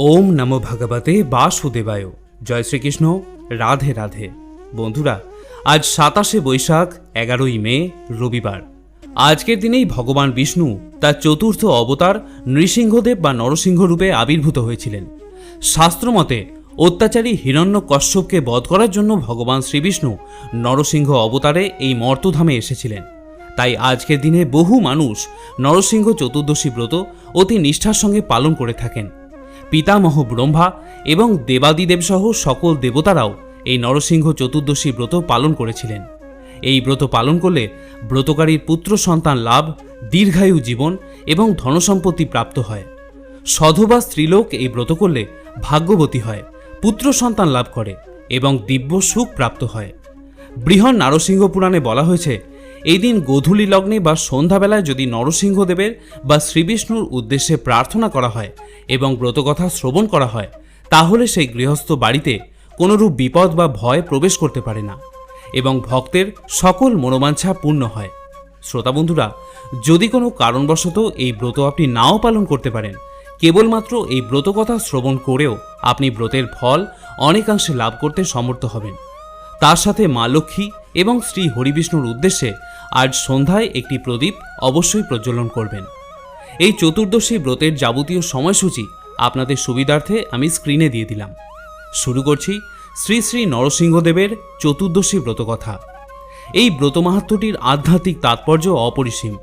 ওম নমো ভগবতে বাসুদেবায়। জয় শ্রীকৃষ্ণ। রাধে রাধে। বন্ধুরা, আজ সাতাশে বৈশাখ, এগারোই মে, রবিবার। আজকের দিনেই ভগবান বিষ্ণু তার চতুর্থ অবতার নৃসিংহদেব বা নরসিংহ রূপে আবির্ভূত হয়েছিলেন। শাস্ত্রমতে, অত্যাচারী হিরণ্য কশ্যপকে বধ করার জন্য ভগবান শ্রীবিষ্ণু নরসিংহ অবতারে এই মর্তধামে এসেছিলেন। তাই আজকের দিনে বহু মানুষ নরসিংহ চতুর্দশী ব্রত অতি নিষ্ঠার সঙ্গে পালন করে থাকেন। পিতামহ ব্রহ্মা এবং দেবাদিদেব সহ সকল দেবতারাও এই নরসিংহ চতুর্দশী ব্রত পালন করেছিলেন। এই ব্রত পালন করলে ব্রতকারীর পুত্র সন্তান লাভ, দীর্ঘায়ু জীবন এবং ধনসম্পত্তি প্রাপ্ত হয়। সধবা স্ত্রীলোক এই ব্রত করলে ভাগ্যবতী হয়, পুত্র সন্তান লাভ করে এবং দিব্য সুখ প্রাপ্ত হয়। বৃহৎ নারসিংহ পুরাণে বলা হয়েছে এই দিন গোধূলি লগ্নে বা সন্ধ্যাবেলায় যদি নরসিংহদেবের বা শ্রীবিষ্ণুর উদ্দেশ্যে প্রার্থনা করা হয় এবং ব্রতকথা শ্রবণ করা হয়, তাহলে সেই গৃহস্থ বাড়িতে কোনোরূপ বিপদ বা ভয় প্রবেশ করতে পারে না এবং ভক্তের সকল মনোবাঞ্ছা পূর্ণ হয়। শ্রোতা বন্ধুরা, যদি কোনো কারণবশত এই ব্রত আপনি নাও পালন করতে পারেন, কেবলমাত্র এই ব্রতকথা শ্রবণ করেও আপনি ব্রতের ফল অনেকাংশে লাভ করতে সমর্থ হবেন। তার সাথে মা লক্ষ্মী এবং শ্রী হরিবিষ্ণুর উদ্দেশ্যে আজ সন্ধ্যায় একটি প্রদীপ অবশ্যই প্রজ্বলন করবেন। এই চতুর্দশী ব্রতের যাবতীয় সময়সূচি আপনাদের সুবিধার্থে আমি স্ক্রিনে দিয়ে দিলাম। শুরু করছি শ্রী শ্রী নরসিংহদেবের চতুর্দশী ব্রতকথা। এই ব্রত মাহাত্ম্যটির আধ্যাত্মিক তাৎপর্য অপরিসীম,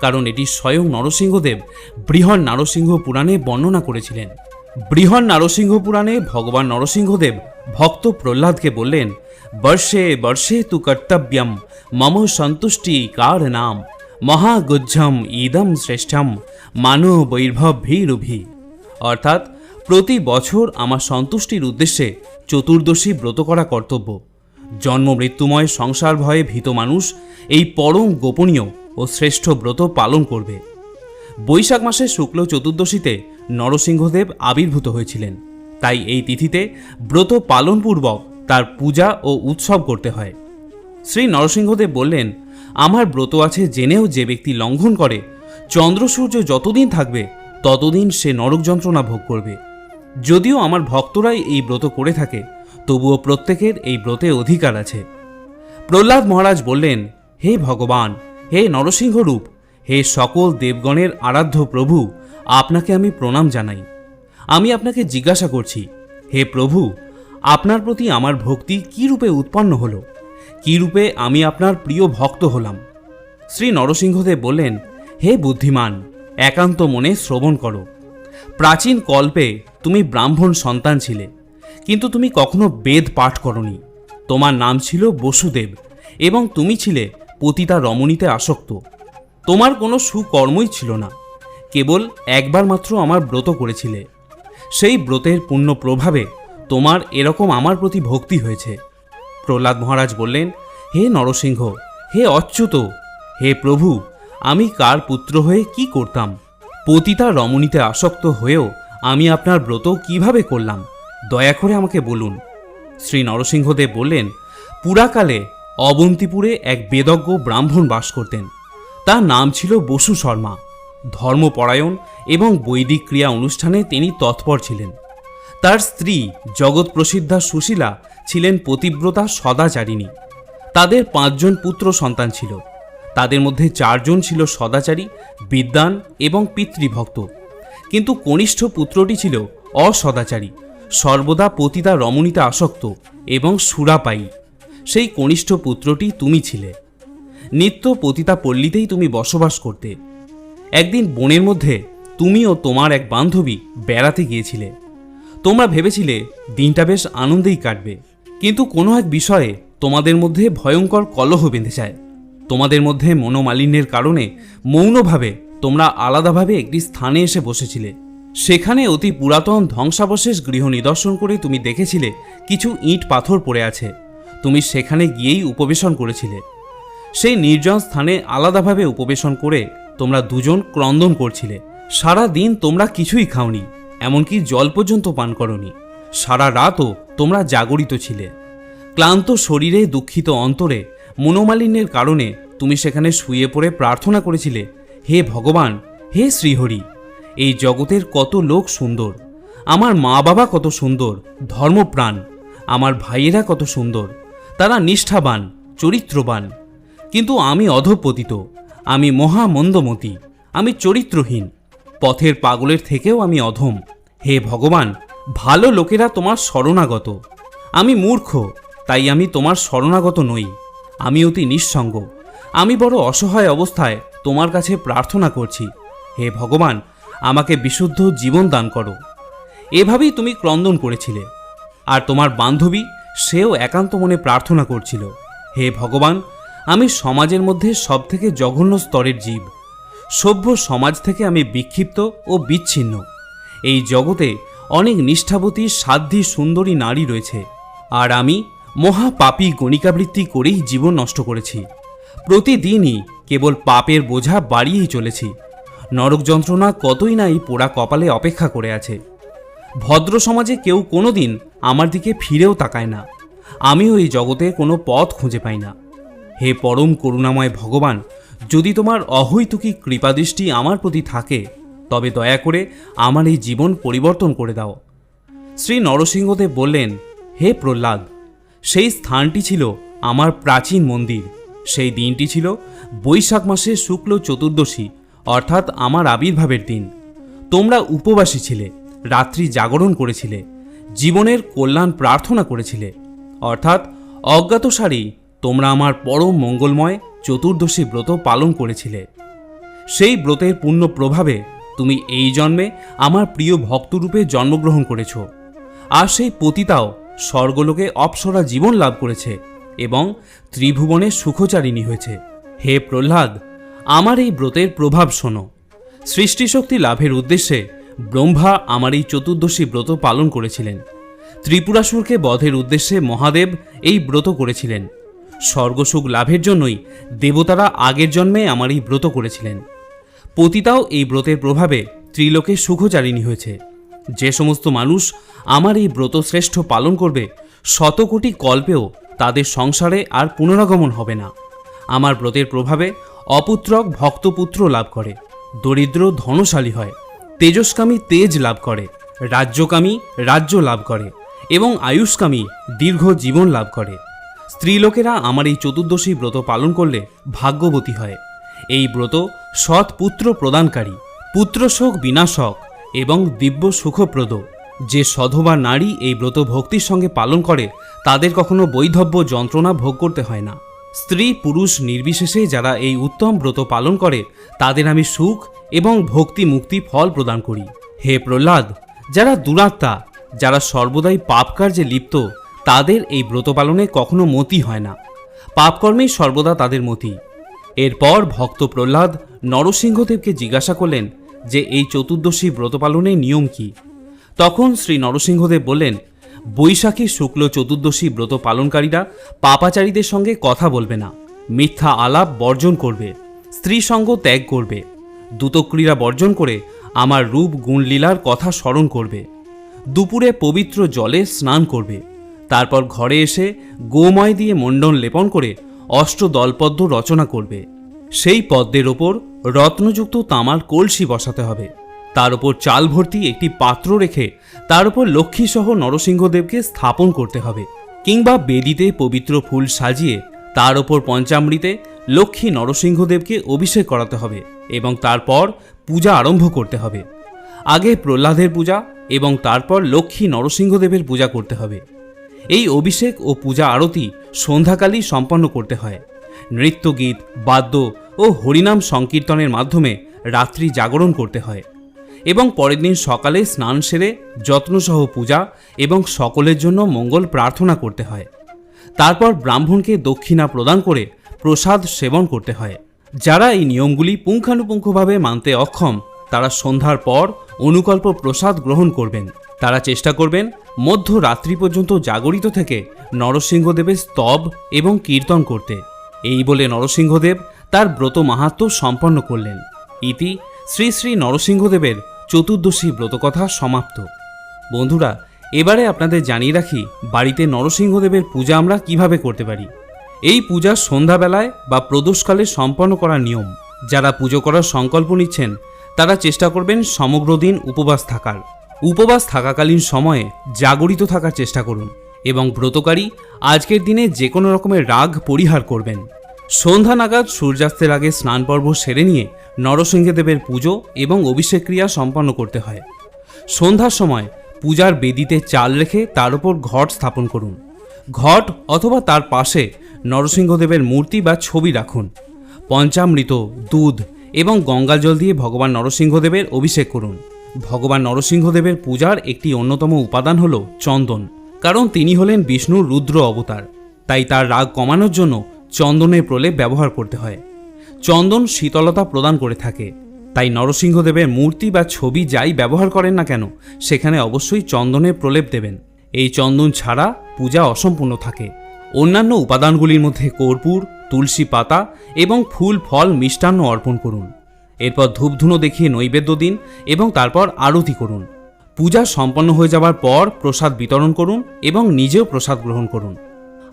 কারণ এটি স্বয়ং নরসিংহদেব বৃহৎ নারসিংহ পুরাণে বর্ণনা করেছিলেন। বৃহৎ নারসিংহ পুরাণে ভগবান নরসিংহদেব ভক্ত প্রহ্লাদকে বললেন বর্ষে বর্ষে তু কর্তব্যম মম সন্তুষ্টি কার নাম মহাগুজ্জম ইদম শ্রেষ্ঠম মানো বৈর্ভব ভীরুভি অর্থাৎ প্রতি বছর আমার সন্তুষ্টির উদ্দেশ্যে চতুর্দশী ব্রত করা কর্তব্য। জন্ম মৃত্যুময় সংসার ভয়ে ভীত মানুষ এই পরম গোপনীয় ও শ্রেষ্ঠ ব্রত পালন করবে। বৈশাখ মাসের শুক্ল চতুর্দশীতে নরসিংহদেব আবির্ভূত হয়েছিলেন। তাই এই তিথিতে ব্রত পালনপূর্বক তার পূজা ও উৎসব করতে হয়। শ্রী নরসিংহদেব বললেন, আমার ব্রত আছে জেনেও যে ব্যক্তি লঙ্ঘন করে, চন্দ্র সূর্য যতদিন থাকবে, ততদিন সে নরক যন্ত্রণা ভোগ করবে। যদিও আমার ভক্তরাই এই ব্রত করে থাকে, তবুও প্রত্যেকের এই ব্রতে অধিকার আছে। প্রহ্লাদ মহারাজ বললেন, হে ভগবান, হে নরসিংহরূপ, হে সকল দেবগণের আরাধ্য প্রভু, আপনাকে আমি প্রণাম জানাই। আমি আপনাকে জিজ্ঞাসা করছি, হে প্রভু আপনার প্রতি আমার ভক্তি কী রূপে উৎপন্ন হলো? কী রূপে আমি আপনার প্রিয় ভক্ত হলাম? শ্রী নরসিংহদেব বললেন, হে বুদ্ধিমান, একান্ত মনে শ্রবণ করো। প্রাচীন কল্পে তুমি ব্রাহ্মণ সন্তান ছিলে, কিন্তু তুমি কখনো বেদ পাঠ করনি। তোমার নাম ছিল বসুদেব এবং তুমি ছিলে পতিতা রমণীতে আসক্ত। তোমার কোনো সুকর্মই ছিল না, কেবল একবার মাত্র আমার ব্রত করেছিলে। সেই ব্রতের পুণ্য প্রভাবে তোমার এরকম আমার প্রতি ভক্তি হয়েছে। প্রহ্লাদ মহারাজ বললেন, হে নরসিংহ, হে অচ্যুত, হে প্রভু, আমি কার পুত্র হয়ে কি করতাম? পতিতা রমণীতে আসক্ত হয়েও আমি আপনার ব্রত কীভাবে করলাম? দয়া করে আমাকে বলুন। শ্রী নরসিংহদেব বললেন, পুরাকালে অবন্তিপুরে এক বেদজ্ঞ ব্রাহ্মণ বাস করতেন। তার নাম ছিল বসু শর্মা। ধর্মপরায়ণ এবং বৈদিক ক্রিয়া অনুষ্ঠানে তিনি তৎপর ছিলেন। তার স্ত্রী জগৎ প্রসিদ্ধা সুশীলা ছিলেন পতিব্রতা সদাচারিণী। তাদের পাঁচজন পুত্র সন্তান ছিল। তাদের মধ্যে চারজন ছিল সদাচারী, বিদ্বান এবং পিতৃভক্ত। কিন্তু কনিষ্ঠ পুত্রটি ছিল অসদাচারী। সর্বদা পতিতা রমণীতে আসক্ত এবং সুরাপায়ী। সেই কনিষ্ঠ পুত্রটি তুমি ছিলে। নিত্য পতিতা পল্লীতেই তুমি বসবাস করতে। একদিন বনের মধ্যে তুমি ও তোমার এক বান্ধবী বেড়াতে গিয়েছিলে। তোমরা ভেবেছিলে দিনটা বেশ আনন্দেই কাটবে, কিন্তু কোনো এক বিষয়ে তোমাদের মধ্যে ভয়ঙ্কর কলহ বেঁধে যায়। তোমাদের মধ্যে মনোমালিন্যের কারণে মৌনভাবে তোমরা আলাদাভাবে একটি স্থানে এসে বসেছিলে। সেখানে অতি পুরাতন ধ্বংসাবশেষ গৃহ নিদর্শন করে তুমি দেখেছিলে কিছু ইট পাথর পড়ে আছে। তুমি সেখানে গিয়েই উপবেশন করেছিলে। সেই নির্জন স্থানে আলাদাভাবে উপবেশন করে তোমরা দুজন ক্রন্দন করছিলে। সারা দিন তোমরা কিছুই খাওনি। এমনকি জল পর্যন্ত পান করনি। সারা রাতও তোমরা জাগরিত ছিলে। ক্লান্ত শরীরে দুঃখিত অন্তরে মনোমালিন্যের কারণে তুমি সেখানে শুয়ে পড়ে প্রার্থনা করেছিলে, হে ভগবান, হে শ্রীহরি, এই জগতের কত লোক সুন্দর। আমার মা বাবা কত সুন্দর, ধর্মপ্রাণ। আমার ভাইয়েরা কত সুন্দর। তারা নিষ্ঠাবান, চরিত্রবান। কিন্তু আমি অধপতিত, আমি মহা মন্দমতি আমি চরিত্রহীন। পথের পাগলের থেকেও আমি অধম। হে ভগবান, ভালো লোকেরা তোমার শরণাগত। আমি মূর্খ, তাই আমি তোমার শরণাগত নই। আমি অতি নিঃসঙ্গ। আমি বড় অসহায় অবস্থায় তোমার কাছে প্রার্থনা করছি। হে ভগবান, আমাকে বিশুদ্ধ জীবন দান করো। এভাবেই তুমি ক্রন্দন করেছিলে। আর তোমার বান্ধবী, সেও একান্ত মনে প্রার্থনা করছিল। হে ভগবান, আমি সমাজের মধ্যে সবথেকে জঘন্য স্তরের জীব। সভ্য সমাজ থেকে আমি বিক্ষিপ্ত ও বিচ্ছিন্ন। এই জগতে অনেক নিষ্ঠাবতী সাধ্যী সুন্দরী নারী রয়েছে। আর আমি মহা মহাপাপী গণিকাবৃত্তি করেই জীবন নষ্ট করেছি। প্রতিদিনই কেবল পাপের বোঝা বাড়িয়েই চলেছি। নরক যন্ত্রণা কতই না এই পোড়া কপালে অপেক্ষা করে আছে। ভদ্র সমাজে কেউ কোনোদিন আমার দিকে ফিরেও তাকায় না। আমিও এই জগতে কোনো পথ খুঁজে পাই না। হে পরম করুণাময় ভগবান, যদি তোমার অহৈতুকী কৃপাদৃষ্টি আমার প্রতি থাকে তবে দয়া করে আমার এই জীবন পরিবর্তন করে দাও। শ্রী নরসিংহদেব বললেন, হে প্রহ্লাদ, সেই স্থানটি ছিল আমার প্রাচীন মন্দির। সেই দিনটি ছিল বৈশাখ মাসের শুক্ল চতুর্দশী, অর্থাৎ আমার আবির্ভাবের দিন। তোমরা উপবাসী ছিলে, রাত্রি জাগরণ করেছিলে, জীবনের কল্যাণ প্রার্থনা করেছিলে। অর্থাৎ অজ্ঞাতসারেই তোমরা আমার পরম মঙ্গলময় চতুর্দশী ব্রত পালন করেছিলে। সেই ব্রতের পূর্ণ প্রভাবে তুমি এই জন্মে আমার প্রিয় ভক্তরূপে জন্মগ্রহণ করেছ। আর সেই পতিতাও স্বর্গলোকে অপ্সরা জীবন লাভ করেছে এবং ত্রিভুবনে সুখচারিণী হয়েছে। হে প্রহ্লাদ, আমার এই ব্রতের প্রভাব শোনো। সৃষ্টিশক্তি লাভের উদ্দেশ্যে ব্রহ্মা আমার এই চতুর্দশী ব্রত পালন করেছিলেন। ত্রিপুরাসুরকে বধের উদ্দেশ্যে মহাদেব এই ব্রত করেছিলেন। স্বর্গসুখ লাভের জন্যই দেবতারা আগের জন্মে আমার এই ব্রত করেছিলেন। পতিতাও এই ব্রতের প্রভাবে ত্রিলোকে সুখচারিণী হয়েছে। যে সমস্ত মানুষ আমার এই ব্রত শ্রেষ্ঠ পালন করবে শত কোটি কল্পেও তাদের সংসারে আর পুনরাগমন হবে না। আমার ব্রতের প্রভাবে অপুত্রক ভক্তপুত্র লাভ করে, দরিদ্র ধনশালী হয়, তেজস্কামী তেজ লাভ করে, রাজ্যকামী রাজ্য লাভ করে এবং আয়ুষ্কামী দীর্ঘ জীবন লাভ করে। স্ত্রীলোকেরা আমার এই চতুর্দশী ব্রত পালন করলে ভাগ্যবতী হয়। এই ব্রত সৎ পুত্র প্রদানকারী, পুত্রশোক বিনাশক এবং দিব্য সুখপ্রদ। যে সধবা নারী এই ব্রত ভক্তির সঙ্গে পালন করে, তাদের কখনো বৈধব্য যন্ত্রণা ভোগ করতে হয় না। স্ত্রী পুরুষ নির্বিশেষে যারা এই উত্তম ব্রত পালন করে, তাদের আমি সুখ এবং ভক্তি মুক্তি ফল প্রদান করি। হে প্রহ্লাদ, যারা দুরাত্মা, যারা সর্বদাই পাপ কার্যে লিপ্ত, তাদের এই ব্রত পালনে কখনো মতি হয় না। পাপকর্মেই সর্বদা তাদের মতি। এরপর ভক্ত প্রহ্লাদ নরসিংহদেবকে জিজ্ঞাসা করলেন যে এই চতুর্দশী ব্রত পালনের নিয়ম কি। তখন শ্রী নরসিংহদেব বললেন, বৈশাখী শুক্ল চতুর্দশী ব্রত পালনকারীরা পাপাচারীদের সঙ্গে কথা বলবে না, মিথ্যা আলাপ বর্জন করবে, স্ত্রী সঙ্গ ত্যাগ করবে, দ্রুতক্রীড়া বর্জন করে আমার রূপ গুণলীলার কথা স্মরণ করবে, দুপুরে পবিত্র জলে স্নান করবে, তারপর ঘরে এসে গোময় দিয়ে মণ্ডন লেপন করে অষ্টদলপদ্ম রচনা করবে, সেই পদ্মের ওপর রত্নযুক্ত তামার কলসি বসাতে হবে। তার উপর চাল ভর্তি একটি পাত্র রেখে তার উপর লক্ষ্মীসহ নরসিংহদেবকে স্থাপন করতে হবে কিংবা বেদিতে পবিত্র ফুল সাজিয়ে তার ওপর পঞ্চামৃতে লক্ষ্মী নরসিংহদেবকে অভিষেক করাতে হবে এবং তারপর পূজা আরম্ভ করতে হবে। আগে প্রহ্লাদের পূজা এবং তারপর লক্ষ্মী নরসিংহদেবের পূজা করতে হবে। এই অভিষেক ও পূজা আরতি সন্ধ্যাকালই সম্পন্ন করতে হয়। নৃত্যগীত, বাদ্য ও হরিনাম সংকীর্তনের মাধ্যমে রাত্রি জাগরণ করতে হয় এবং পরের দিন সকালে স্নান সেরে যত্নসহ পূজা এবং সকলের জন্য মঙ্গল প্রার্থনা করতে হয়। তারপর ব্রাহ্মণকে দক্ষিণা প্রদান করে প্রসাদ সেবন করতে হয়। যারা এই নিয়মগুলি পুঙ্খানুপুঙ্খভাবে মানতে অক্ষম, তারা সন্ধ্যার পর অনুকল্প প্রসাদ গ্রহণ করবেন। তারা চেষ্টা করবেন মধ্যরাত্রি পর্যন্ত জাগরিত থেকে নরসিংহদেবের স্তব এবং কীর্তন করতে। এই বলে নরসিংহদেব তার ব্রত মাহাত্ম সম্পন্ন করলেন। ইতি শ্রী শ্রী নরসিংহদেবের চতুর্দশী ব্রতকথা সমাপ্ত। বন্ধুরা, এবারে আপনাদের জানিয়ে রাখি, বাড়িতে নরসিংহদেবের পূজা আমরা কীভাবে করতে পারি? এই পূজা সন্ধ্যাবেলায় বা প্রদোষকালে সম্পন্ন করার নিয়ম। যারা পুজো করার সংকল্প নিচ্ছেন, তারা চেষ্টা করবেন সমগ্র দিন উপবাস থাকার। উপবাস থাকাকালীন সময়ে জাগরিত থাকার চেষ্টা করুন এবং ব্রতকারী আজকের দিনে যে কোনো রকমের রাগ পরিহার করবেন। সন্ধ্যা নাগাদ সূর্যাস্তের আগে স্নান পর্ব সেরে নিয়ে নরসিংহদেবের পুজো এবং অভিষেক ক্রিয়া সম্পন্ন করতে হয়। সন্ধ্যার সময় পূজার বেদিতে চাল রেখে তার উপর ঘট স্থাপন করুন। ঘট অথবা তার পাশে নরসিংহদেবের মূর্তি বা ছবি রাখুন। পঞ্চামৃত, দুধ এবং গঙ্গা জল দিয়ে ভগবান নরসিংহদেবের অভিষেক করুন। ভগবান নরসিংহদেবের পূজার একটি অন্যতম উপাদান হল চন্দন, কারণ তিনি হলেন বিষ্ণুর রুদ্র অবতার। তাই তার রাগ কমানোর জন্য চন্দনের প্রলেপ ব্যবহার করতে হয়। চন্দন শীতলতা প্রদান করে থাকে। তাই নরসিংহদেবের মূর্তি বা ছবি যাই ব্যবহার করেন না কেন, সেখানে অবশ্যই চন্দনের প্রলেপ দেবেন। এই চন্দন ছাড়া পূজা অসম্পূর্ণ থাকে। অন্যান্য উপাদানগুলির মধ্যে কর্পূর, তুলসী পাতা এবং ফুল, ফল মিষ্টান্ন অর্পণ করুন। এরপর ধূপধুনো দেখিয়ে নৈবেদ্য দিন এবং তারপর আরতি করুন। পূজা সম্পন্ন হয়ে যাওয়ার পর প্রসাদ বিতরণ করুন এবং নিজেও প্রসাদ গ্রহণ করুন।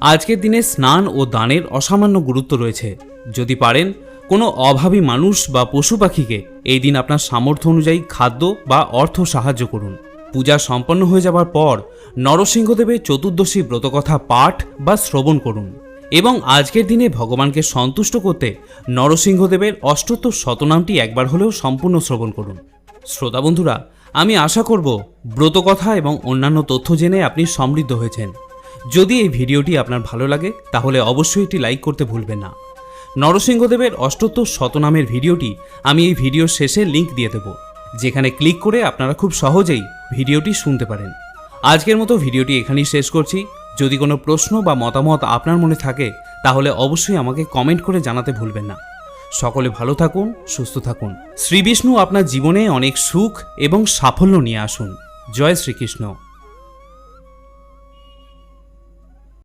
আজকের দিনে স্নান ও দানের অসামান্য গুরুত্ব রয়েছে। যদি পারেন, কোনো অভাবী মানুষ বা পশু পাখিকে এই দিন আপনার সামর্থ্য অনুযায়ী খাদ্য বা অর্থ সাহায্য করুন। পূজা সম্পন্ন হয়ে যাবার পর নরসিংহদেবের চতুর্দশী ব্রতকথা পাঠ বা শ্রবণ করুন এবং আজকের দিনে ভগবানকে সন্তুষ্ট করতে নরসিংহদেবের অষ্টোত্তর শতনামটি একবার হলেও সম্পূর্ণ শ্রবণ করুন। শ্রোতা বন্ধুরা, আমি আশা করব ব্রতকথা এবং অন্যান্য তথ্য জেনে আপনি সমৃদ্ধ হয়েছেন। যদি এই ভিডিওটি আপনার ভালো লাগে, তাহলে অবশ্যই এটি লাইক করতে ভুলবেন না। নরসিংহদেবের অষ্টোত্তর শতনামের ভিডিওটি আমি এই ভিডিওর শেষে লিংক দিয়ে দেব, যেখানে ক্লিক করে আপনারা খুব সহজেই ভিডিওটি শুনতে পারেন। আজকের মতো ভিডিওটি এখানেই শেষ করছি। যদি কোনো প্রশ্ন বা মতামত আপনার মনে থাকে, তাহলে অবশ্যই আমাকে কমেন্ট করে জানাতে ভুলবেন না। সকলে ভালো থাকুন, সুস্থ থাকুন। শ্রীবিষ্ণু আপনার জীবনে অনেক সুখ এবং সাফল্য নিয়ে আসুন। জয় শ্রীকৃষ্ণ।